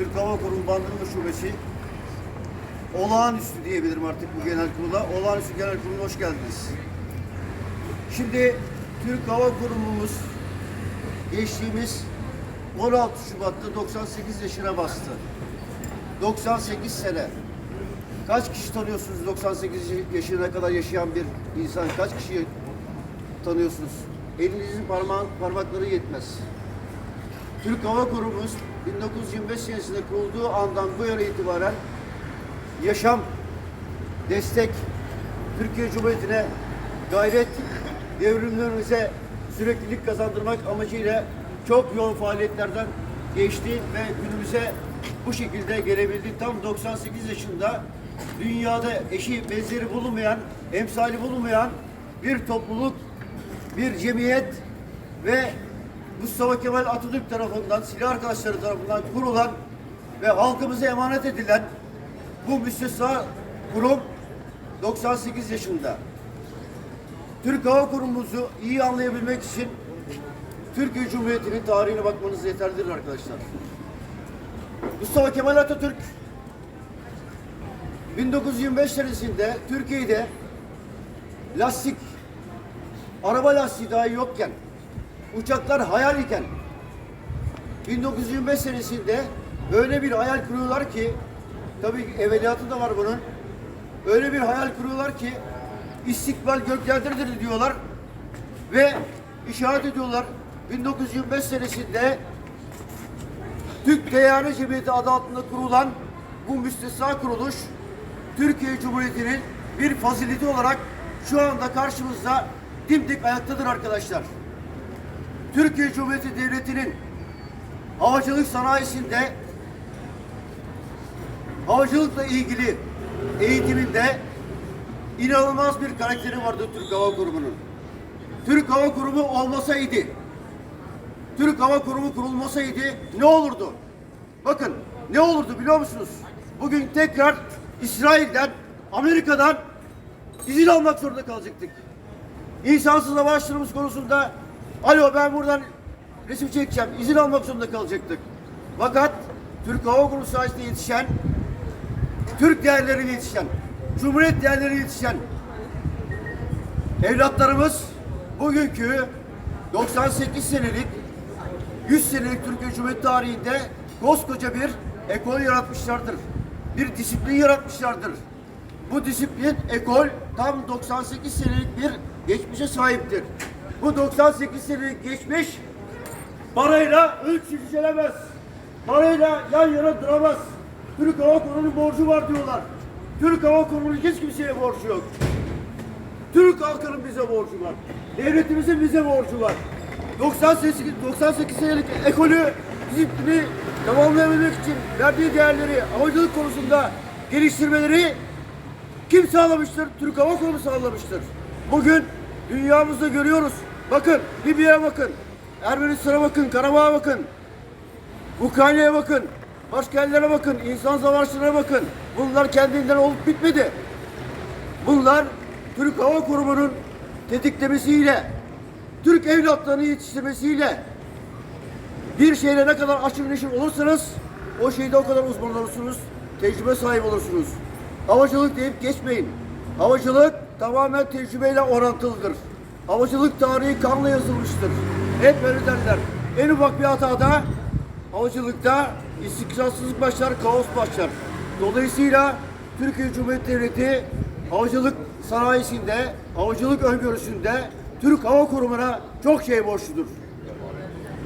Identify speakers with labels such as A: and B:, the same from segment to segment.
A: Türk Hava Kurumu Bandırma Şubesi olağanüstü diyebilirim artık bu genel kurula. Olağanüstü genel kuruluna hoş geldiniz. Şimdi Türk Hava Kurumumuz geçtiğimiz 16 Şubat'ta 98 yaşına bastı. 98 sene. Kaç kişi tanıyorsunuz 98 yaşına kadar yaşayan bir insan? Kaç kişi tanıyorsunuz? Elinizin parmağın, parmakları yetmez. Türk Hava Kurumumuz 1925 senesinde kurulduğu andan bu yana itibaren yaşam, destek, Türkiye Cumhuriyeti'ne gayret, devrimlerimize süreklilik kazandırmak amacıyla çok yoğun faaliyetlerden geçti ve günümüze bu şekilde gelebildi. Tam 98 yaşında dünyada eşi benzeri bulunmayan, emsali bulunmayan bir topluluk, bir cemiyet ve Mustafa Kemal Atatürk tarafından, silah arkadaşları tarafından kurulan ve halkımıza emanet edilen bu müstesna kurum 98 yaşında. Türk Hava Kurumumuzu iyi anlayabilmek için Türkiye Cumhuriyeti'nin tarihine bakmanız yeterlidir arkadaşlar. Mustafa Kemal Atatürk 1925 senesinde Türkiye'de lastik, araba lastiği dahi yokken, uçaklar hayal iken 1925 senesinde öyle bir hayal kuruyorlar ki tabii evveliyatı da var bunun. Öyle bir hayal kuruyorlar ki istikbal göklerdedir diyorlar ve işaret ediyorlar. 1925 senesinde Türk Teyyare Cemiyeti adı altında kurulan bu müstesna kuruluş Türkiye Cumhuriyeti'nin bir fazileti olarak şu anda karşımızda dimdik ayaktadır arkadaşlar. Türkiye Cumhuriyeti Devleti'nin havacılık sanayisinde havacılıkla ilgili eğitiminde inanılmaz bir karakteri vardı Türk Hava Kurumu'nun. Türk Hava Kurumu olmasaydı, Türk Hava Kurumu kurulmasaydı ne olurdu? Bakın ne olurdu biliyor musunuz? Bugün tekrar İsrail'den, Amerika'dan izin almak zorunda kalacaktık. İnsansız hava araçlarımız konusunda alo ben buradan resim çekeceğim. izin almak zorunda kalacaktık. Fakat Türk Hava Kurumu sayesinde yetişen, Türk değerleriyle yetişen, Cumhuriyet değerleriyle yetişen evlatlarımız bugünkü 98 senelik 100 senelik Türkiye Cumhuriyeti tarihinde koskoca bir ekol yaratmışlardır. Bir disiplin yaratmışlardır. Bu disiplin ekol tam 98 senelik bir geçmişe sahiptir. Bu 98 senelik geçmiş parayla ölçülemez. Parayla yan yana duramaz. Türk Hava Kurumu'nun borcu var diyorlar. Türk Hava Kurumu'nun hiç kimseye borcu yok. Türk halkının bize borcu var. Devletimizin bize borcu var. 98, 98 senelik ekolü disiplini tamamlayabilmek için verdiği değerleri havacılık konusunda geliştirmeleri kim sağlamıştır? Türk Hava Kurumu sağlamıştır. Bugün dünyamızda görüyoruz. Bakın Libya'ya bakın. Ermenistan'a bakın, Karabağ'a bakın. Ukrayna'ya bakın. Başka yerlere bakın. insan savaşlarına bakın. Bunlar kendinden olup bitmedi. Bunlar Türk Hava Kurumu'nun tetiklemesiyle, Türk evlatlarını yetiştirmesiyle bir şeyle ne kadar aşırı neşir olursanız o şeyde o kadar uzman olursunuz, tecrübe sahibi olursunuz. Havacılık deyip geçmeyin. Havacılık tamamen tecrübeyle orantılıdır. Havacılık tarihi kanla yazılmıştır. Hep öyle derler. En ufak bir hatada havacılıkta istikrarsızlık başlar, kaos başlar. Dolayısıyla Türkiye Cumhuriyeti Devleti havacılık sanayisinde, havacılık öngörüsünde Türk Hava Kurumu'na çok şey borçludur.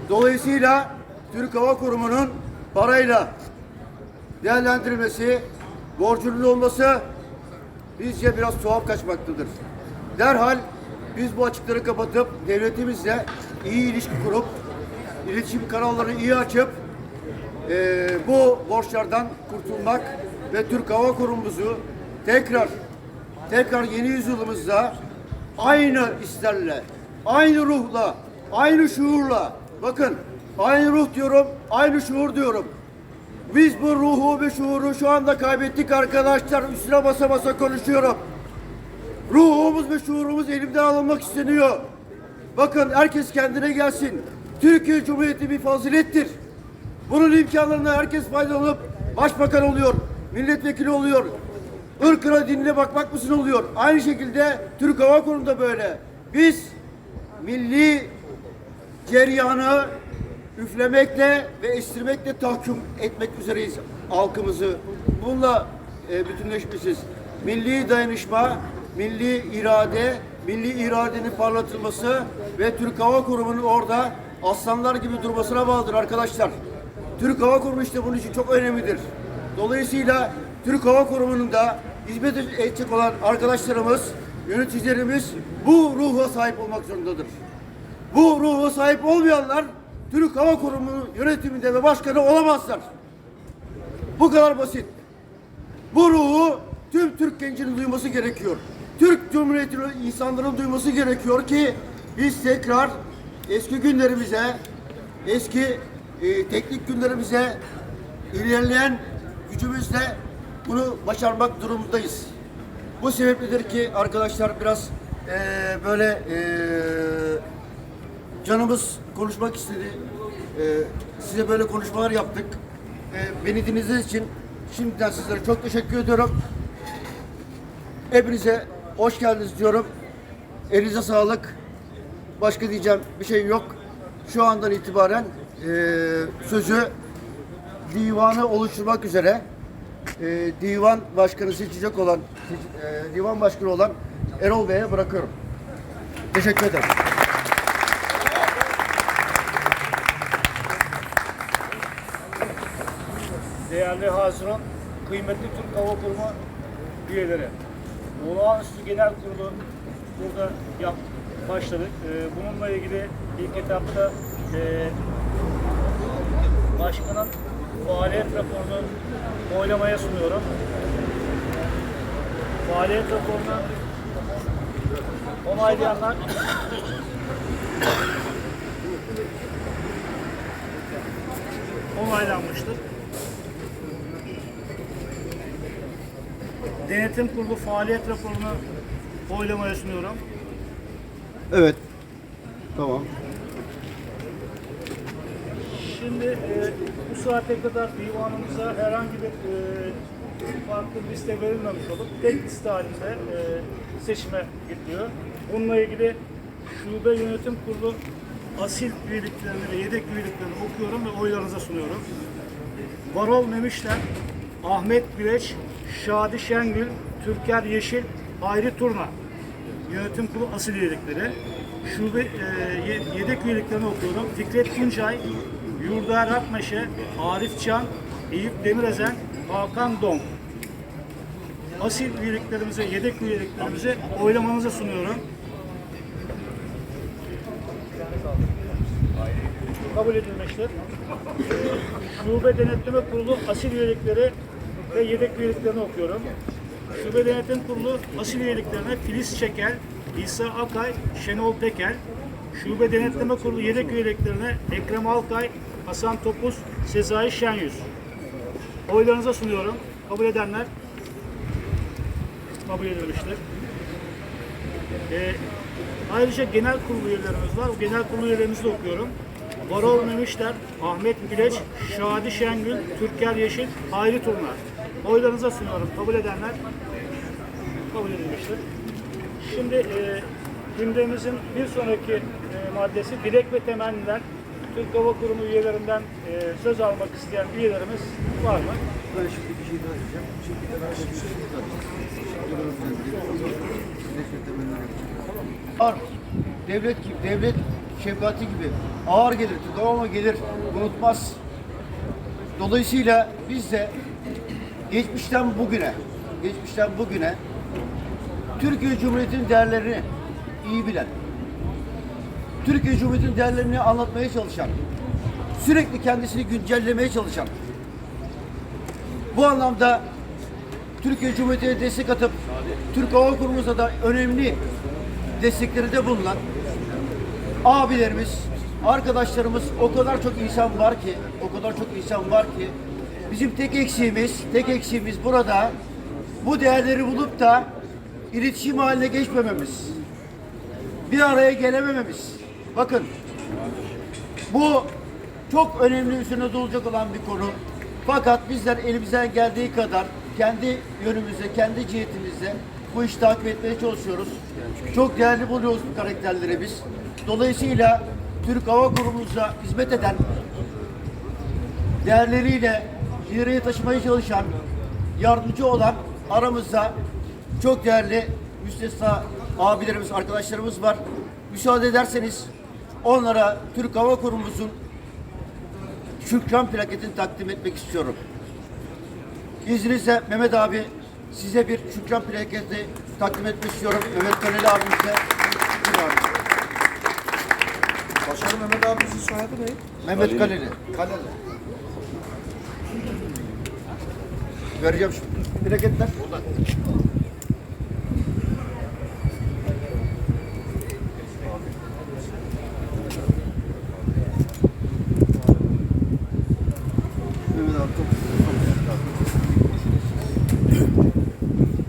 A: Dolayısıyla Türk Hava Kurumu'nun parayla değerlendirilmesi, borcunun olması bizce biraz tuhaf kaçmaktadır. Derhal biz bu açıkları kapatıp devletimizle iyi ilişki kurup iletişim kanallarını iyi açıp eee, bu borçlardan kurtulmak ve Türk Hava Kurumumuzu tekrar tekrar yeni yüzyılımızda aynı isterle, aynı ruhla, aynı şuurla bakın aynı ruh diyorum, aynı şuur diyorum. Biz bu ruhu ve şuuru şu anda kaybettik arkadaşlar. Üstüne basa basa konuşuyorum. Ruhumuz ve şuurumuz elimden alınmak isteniyor. Bakın herkes kendine gelsin. Türkiye Cumhuriyeti bir fazilettir. Bunun imkanlarına herkes faydalanıp başbakan oluyor, milletvekili oluyor. Irkına dinine bakmak mısın oluyor. Aynı şekilde Türk Hava Kurumu da böyle. Biz milli ceryanı üflemekle ve estirmekle tahkim etmek üzereyiz halkımızı. Bununla e, bütünleşmişiz. Milli dayanışma, milli irade, milli iradenin parlatılması ve Türk Hava Kurumu'nun orada aslanlar gibi durmasına bağlıdır arkadaşlar. Türk Hava Kurumu işte bunun için çok önemlidir. Dolayısıyla Türk Hava Kurumu'nun da hizmet edecek olan arkadaşlarımız, yöneticilerimiz bu ruha sahip olmak zorundadır. Bu ruha sahip olmayanlar Türk Hava Kurumu yönetiminde ve başkanı olamazlar. Bu kadar basit. Bu ruhu tüm Türk gencinin duyması gerekiyor. Türk Cumhuriyeti'nin insanların duyması gerekiyor ki biz tekrar eski günlerimize, eski e, teknik günlerimize ilerleyen gücümüzle bunu başarmak durumundayız. Bu sebepledir ki arkadaşlar biraz e, böyle e, canımız konuşmak istedi. Ee, size böyle konuşmalar yaptık. Ee, beni dinlediğiniz için şimdiden sizlere çok teşekkür ediyorum. Hepinize hoş geldiniz diyorum. Elinize sağlık. Başka diyeceğim bir şey yok. Şu andan itibaren ee, sözü divanı oluşturmak üzere ee, divan başkanı seçecek olan ee, divan başkanı olan Erol Bey'e bırakıyorum. Teşekkür ederim.
B: Değerli Haziran, kıymetli Türk Hava Kurumu üyeleri. Olağanüstü Genel Kurulu burada yap, başladık. Ee, bununla ilgili ilk etapta e, başkanın faaliyet raporunu oylamaya sunuyorum. Faaliyet raporunu onaylayanlar onaylanmıştır. Denetim Kurulu faaliyet raporunu oylamaya sunuyorum.
A: Evet. Tamam.
B: Şimdi e, bu saate kadar divanımıza herhangi bir e, farklı liste verilmemiş olup tek liste halinde e, seçime gidiyor. Bununla ilgili şube yönetim kurulu asil üyeliklerini ve yedek üyeliklerini okuyorum ve oylarınıza sunuyorum. Varol Memişler, Ahmet Güleç, Şadi Şengül, Türker Yeşil, Hayri Turna. Yönetim kurulu asil üyelikleri. Şube e, ye- yedek üyeliklerini okuyorum. Fikret Tuncay, Yurdaer Akmeşe, Arif Can, Eyüp Demirezen, Hakan Dong. Asil üyeliklerimize, yedek üyeliklerimize oylamanıza sunuyorum. Kabul edilmiştir. Şube Denetleme Kurulu asil üyelikleri ve yedek üyeliklerini okuyorum. Şube Denetim Kurulu asil üyeliklerine Filiz Çekel, İsa Akay, Şenol Tekel. Şube Denetleme Kurulu yedek üyeliklerine Ekrem Alkay, Hasan Topuz, Sezai Şenyüz. Oylarınıza sunuyorum. Kabul edenler kabul edilmiştir. Ee, ayrıca genel kurulu üyelerimiz var. O genel kurulu üyelerimizi de okuyorum. Varol Memişler, Ahmet Güleç, Şadi Şengül, Türker Yeşil, Hayri Turna. Oylarınıza sunuyorum. Kabul edenler kabul edilmiştir. Şimdi e, gündemimizin bir sonraki e, maddesi dilek ve temenniler. Türk Hava Kurumu üyelerinden e, söz almak isteyen üyelerimiz var mı?
A: Ben şimdi bir şey daha diyeceğim. Şimdi de ben bir şey daha Ağır. Devlet gibi, devlet şefkati gibi ağır gelir, tutama gelir, unutmaz. Dolayısıyla biz de geçmişten bugüne, geçmişten bugüne Türkiye Cumhuriyeti'nin değerlerini iyi bilen, Türkiye Cumhuriyeti'nin değerlerini anlatmaya çalışan, sürekli kendisini güncellemeye çalışan, bu anlamda Türkiye Cumhuriyeti'ne destek atıp Türk Hava Kurumu'za da önemli destekleri de bulunan abilerimiz, arkadaşlarımız o kadar çok insan var ki, o kadar çok insan var ki bizim tek eksiğimiz, tek eksiğimiz burada bu değerleri bulup da iletişim haline geçmememiz. Bir araya gelemememiz. Bakın bu çok önemli üzerine dolacak olan bir konu. Fakat bizler elimizden geldiği kadar kendi yönümüzde, kendi cihetimizde bu işi takip etmeye çalışıyoruz. Çok değerli buluyoruz bu karakterleri biz. Dolayısıyla Türk Hava Kurumu'za hizmet eden değerleriyle ileriye taşımaya çalışan, yardımcı olan aramızda çok değerli müstesna abilerimiz, arkadaşlarımız var. Müsaade ederseniz onlara Türk Hava Kurumumuzun şükran plaketini takdim etmek istiyorum. İzninizle Mehmet abi size bir şükran plaketi takdim etmek istiyorum. Mehmet Kaleli abimize. Abi.
C: Başkanım Mehmet abimizin soyadı ne?
A: Mehmet Kaleli. Kaleli. Vereceğim şu plaketler. Mehmet abi çok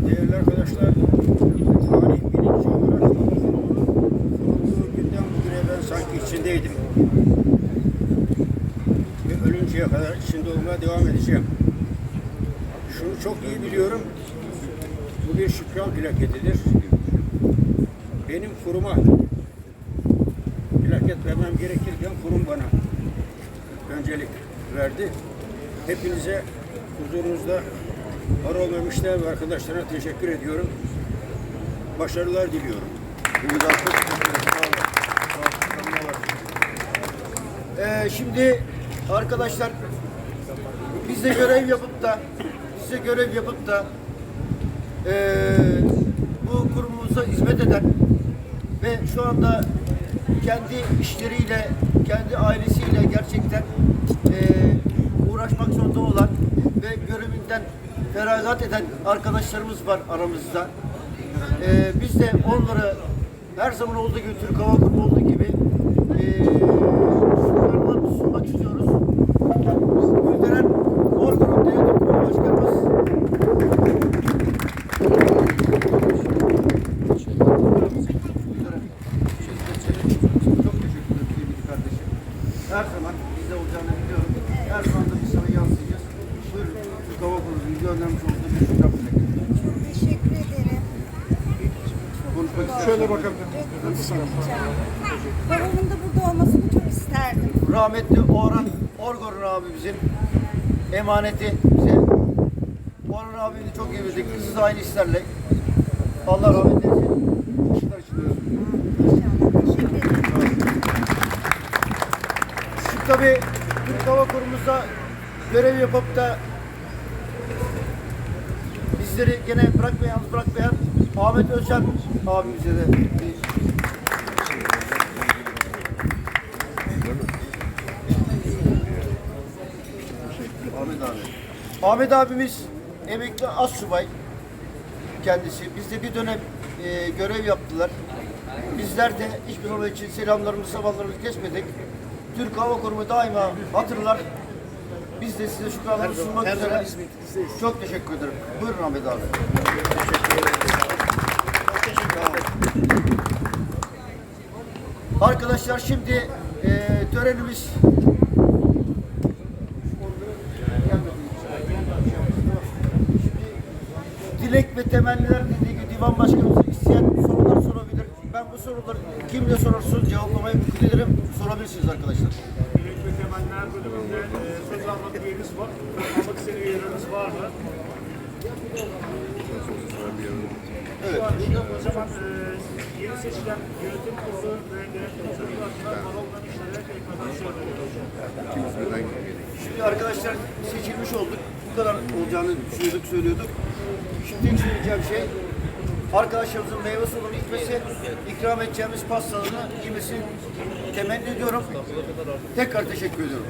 C: Değerli arkadaşlar, tarih bilinci olarak kurulduğu günden bugüne ben sanki içindeydim. Ve ölünceye kadar olmaya devam edeceğim. Şunu çok iyi biliyorum, bu bir şükran plaketidir. Benim kuruma plaket vermem gerekirken kurum bana öncelik verdi. Hepinize huzurunuzda var olmamışlar ve arkadaşlarına teşekkür ediyorum. Başarılar diliyorum.
A: Ee, şimdi arkadaşlar bize görev yapıp da size görev yapıp da ee, bu kurumumuza hizmet eden ve şu anda kendi işleriyle, kendi ailesiyle gerçekten ee, uğraşmak zorunda olan ve görevinden feragat eden arkadaşlarımız var aramızda. Ee, biz de onlara her zaman olduğu gibi Türk Hava Kurumu olduğu gibi şükranlarımızı sunmak istiyoruz. Gülderen Orkun'un Devlet Kurulu Başkanımız çok teşekkür ederim sevgili kardeşim. Her zaman bizde olacağını biliyorum. Her zaman da biz sana yansıyacağız. Buyurun Türk Hava Kurumu'nun göndermiş olduğu bir şükran
D: teşekkür ederim.
A: Konuşmak.
C: Şöyle bakabilir
D: Babamın da burada olmasını çok isterdim.
A: rahmetli Orhan Orgor'un abimizin emaneti bize. Siz de aynı işlerle. Allah rahmet eylesin. İşler için
D: ederim.
A: Şimdi tabii Türk Hava Kurumu'nda görev yapıp da bizleri gene bırakmayan, yalnız bırakmayan Ahmet Özcan abimize de bir Ahmet abi. Ahmet abimiz emekli assubay kendisi. Bizde bir dönem e, görev yaptılar. Bizler de hiçbir zaman için selamlarımızı, sabahlarımızı kesmedik. Türk Hava Kurumu daima hatırlar. Biz de size şükranlarımızı sunmak üzere. Çok teşekkür ederim. Buyurun Ahmet abi. Arkadaşlar şimdi e, törenimiz dilek ve temenniler dediği gibi divan başkanımız isteyen sorular sorabilir. Ben bu soruları kimle sorarsanız cevaplamayı mümkün ederim. Sorabilirsiniz arkadaşlar.
B: Dilek ve temenniler bölümünde e, söz almak üyemiz var. Almak isteyen üyelerimiz var mı?
A: Evet.
B: O zaman e, yeni seçilen yönetim kurulu ve denetim kurulu adına balondan işlere tekrardan söylüyoruz.
A: Şimdi arkadaşlar seçilmiş olduk. Bu kadar olacağını düşünüyorduk, söylüyorduk. Şimdi söyleyeceğim şey arkadaşlarımızın meyve suyunu içmesi, ikram edeceğimiz pastalarını yemesini temenni ediyorum. Tekrar teşekkür ediyorum.